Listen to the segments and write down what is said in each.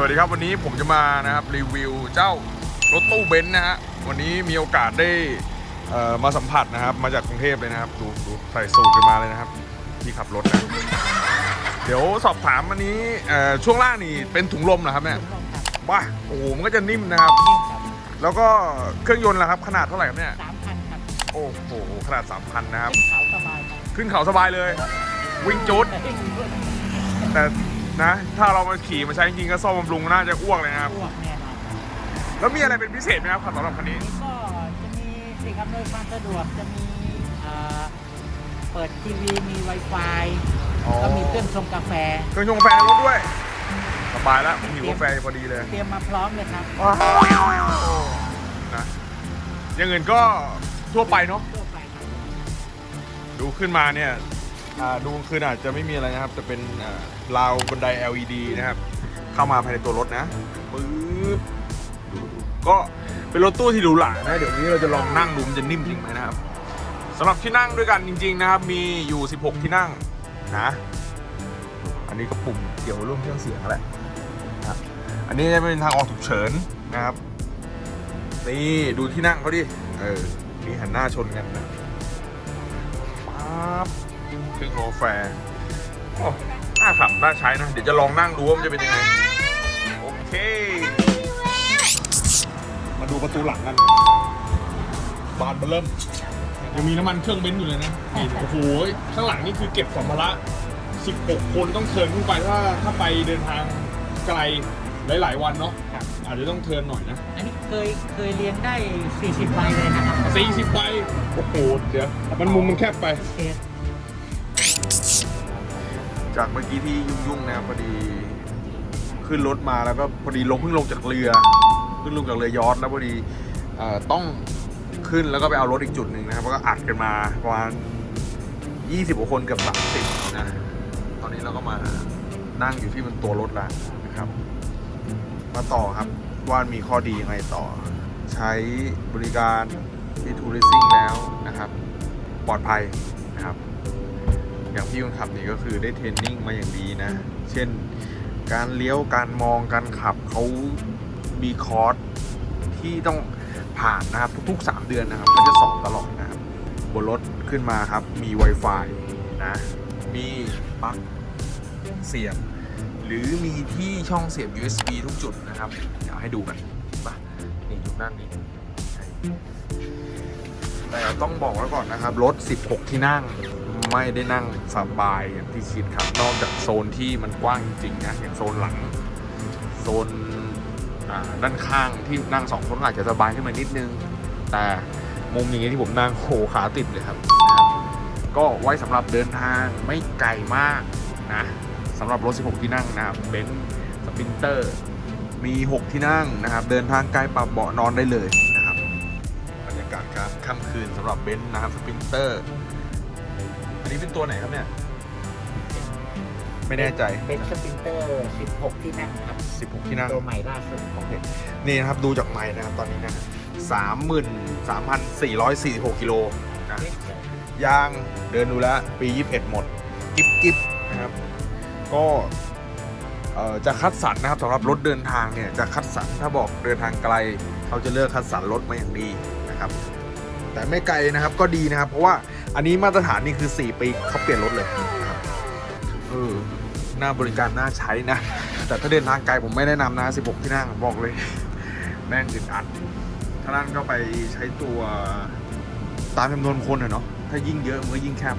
สวัสดีครับวันนี้ผมจะมานะครับรีวิวเจ้ารถตู้เบนซ์นะฮะวันนี้มีโอกาสได้เอ่อมาสัมผัสนะครับ มาจากกรุงเทพเลยนะครับ ดูดูใส่สูทกันมาเลยนะครับที่ขับรถนะเดี๋ยวสอบถามวันนี้เอ่อช่วงล่างนี่เป็นถุงลมเหรอครับเนี่ยถุงลมครับว้าโอ้โหมันก็จะนิ่มนะครับนี่ครับ แล้วก็เครื่องยนต์ล่ะครับ ขนาดเท่าไหร่ครับเนี่ยสามพันครับโอ้โหขนาด3,000นะครับ ขึ้นเขาสบายครับขึ้นเขาสบายเลย วิ่งจุดแต่ นะ ถ้าเรามาขี่มาใช้จริงๆก็ซ่อมบำรุงน่าจะอ้วกเลยนะครับ อ้วกแน่นอนครับแล้วมีอะไรเป็นพิเศษไหมครับสำหรับคันนี้นี่ก็จะมีสิ่งอำนวยความสะดวกจะมีอ่าเปิดทีวีมี Wi-Fi อ๋อ ก็มีเครื่องชงกาแฟ เครื่องชงกาแฟในรถด้วย สบายแล้วผมหิวกาแฟพอดีเลยเตรียมมาพร้อมเลยครับนะอย่างอื่นก็ทั่วไปเนาะ ทั่วไปครับดูขึ้นมาเนี่ยอ่า ดูคืนอาจจะไม่มีอะไรนะครับ จะเป็นราวบันได LED นะครับ เข้ามาภายในตัวรถนะปึ๊บดูดูก็เป็นรถตู้ที่หรูหรานะ เดี๋ยวนี้เราจะลองนั่งดูมันจะนิ่มจริงไหมนะครับสำหรับที่นั่งด้วยกันจริง ๆ นะครับ มีอยู่ 16 ที่นั่งนะ อันนี้ก็ปุ่มเกี่ยวกับเรื่องเครื่องเสียงแหละนะครับอันนี้จะเป็นทางออกฉุกเฉินนะครับนี่ดูที่นั่งเขาดิเออมีหันหน้าชนกันนะปั๊บ ครื่องกาแฟโอ้น่าขับน่าใช้นะ เดี๋ยวจะลองนั่งดูว่ามันจะเป็นยังไง โอเค มาดูประตูหลังกัน บานเบอร์เริ่ม ยังมีน้ำมันเครื่องเบนซ์อยู่เลยนะนี่โอ้โห ข้างหลังนี่คือเก็บสัมภาระ 16 คนต้องเทิร์นขึ้นไปถ้าถ้าไปเดินทางไกลหลาย ๆ วันเนาะครับอาจจะต้องเทิร์นหน่อยนะ อันนี้เคยเคยเรียนได้ 40ใบเลยนะครับ40ใบ โอ้โห เดี๋ยว มันมุมมันแคบไปเคส จากเมื่อกี้ที่ยุ่งๆนะครับพอดีขึ้นรถมาแล้วก็พอดีลงเพิ่งลงจากเรือขึ้นลงจากเรือยอชต์แล้วพอดีต้องขึ้นแล้วก็ไปเอารถอีกจุดหนึ่งนะครับก็อัดกันมาประมาณ20กว่าคนเกือบ30นะตอนนี้เราก็มานั่งอยู่ที่มันตัวรถแล้วนะครับ มาต่อครับว่ามีข้อดียังไงต่อ ใช้บริการที่ทูริซิ่งแล้วนะครับ ปลอดภัยนะครับ อย่างพี่คนขับนี่ก็คือได้เทรนนิ่งมาอย่างดีนะ เช่นการเลี้ยวการมองการขับเขามีคอร์สที่ต้องผ่านนะครับทุกๆ 3 เดือนนะครับเขาจะสอนตลอดนะครับบนรถขึ้นมาครับมี Wi-Fi นะมีปลั๊กเสียบ หรือมีที่ช่องเสียบ USB ทุกจุดนะครับเดี๋ยวให้ดูกันมานี่ดูด้านนี้แต่ต้องบอกไว้ก่อนนะครับ รถ 16 ที่นั่ง ไม่ได้นั่งสบายอย่างที่คิดครับ นอกจากโซนที่มันกว้างจริงๆนะอย่างโซนหลัง โซนด้านข้างที่นั่งสองคนอาจจะสบายขึ้นมานิดนึง แต่มุมอย่างนี้ที่ผมนั่งโหขาติดเลยครับนะครับ ก็ไว้สำหรับเดินทางไม่ไกลมากนะสำหรับรถ 16 ที่นั่งนะครับเบนซ์สปินเตอร์มี 6 ที่นั่งนะครับ เดินทางไกลปรับเบาะนอนได้เลยนะครับบรรยากาศการค่ำคืนสำหรับเบนซ์นะครับสปินเตอร์ นนี้เป็นตัวไหนครับเนี่ย ไม่แน่ใจ เป็นสปรินเตอร์ 16 ที่นั่งครับ 16 ที่นั่งตัวใหม่ล่าสุดโอเคนี่นะครับ ดูจากไม้นะครับตอนนี้นะสามหมื่นสามพันสี่ร้อยสี่สิบหกกิโลนะยางเดินดูแล้ว ปี 21 หมด กิบกิบนะครับ ก็เอ่อจะคัดสรรนะครับสำหรับรถเดินทางเนี่ยจะคัดสรรถ้าบอกเดินทางไกล เขาจะเลือกคัดสรรรถมาอย่างดีนะครับ แต่ไม่ไกลนะครับก็ดีนะครับ เพราะว่า อันนี้มาตรฐานนี่คือ 4 ปีเขาเปลี่ยนรถเลยนะครับเออหน่าบริการน่าใช้นะ แต่ถ้าเดินทางไกลผมไม่แนะนำนะ 16 ที่นั่งบอกเลย แม่งอึดอัดถ้านั่นก็ไปใช้ตัวตามจำนวนคนอะเนาะถ้ายิ่งเยอะมันก็ยิ่งแคบ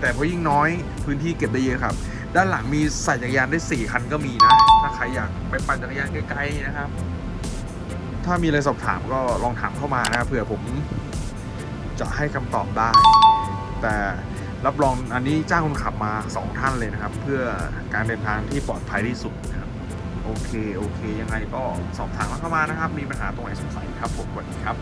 แต่พอยิ่งน้อยพื้นที่เก็บได้เยอะครับ ด้านหลังมีใส่จักรยานได้ 4 คันก็มีนะ ถ้าใครอยากไปปั่นจักรยานไกลๆนะครับ ถ้ามีอะไรสอบถามก็ลองถามเข้ามานะครับเผื่อผม จะให้คำตอบได้ แต่รับรองอันนี้จ้างคนขับมา 2 ท่านเลยนะครับ เพื่อการเดินทางที่ปลอดภัยที่สุดนะครับโอเค โอเค ยังไงก็สอบถามเข้ามานะครับ มีปัญหาตรงไหนสงสัยครับผมสวัสดีครับ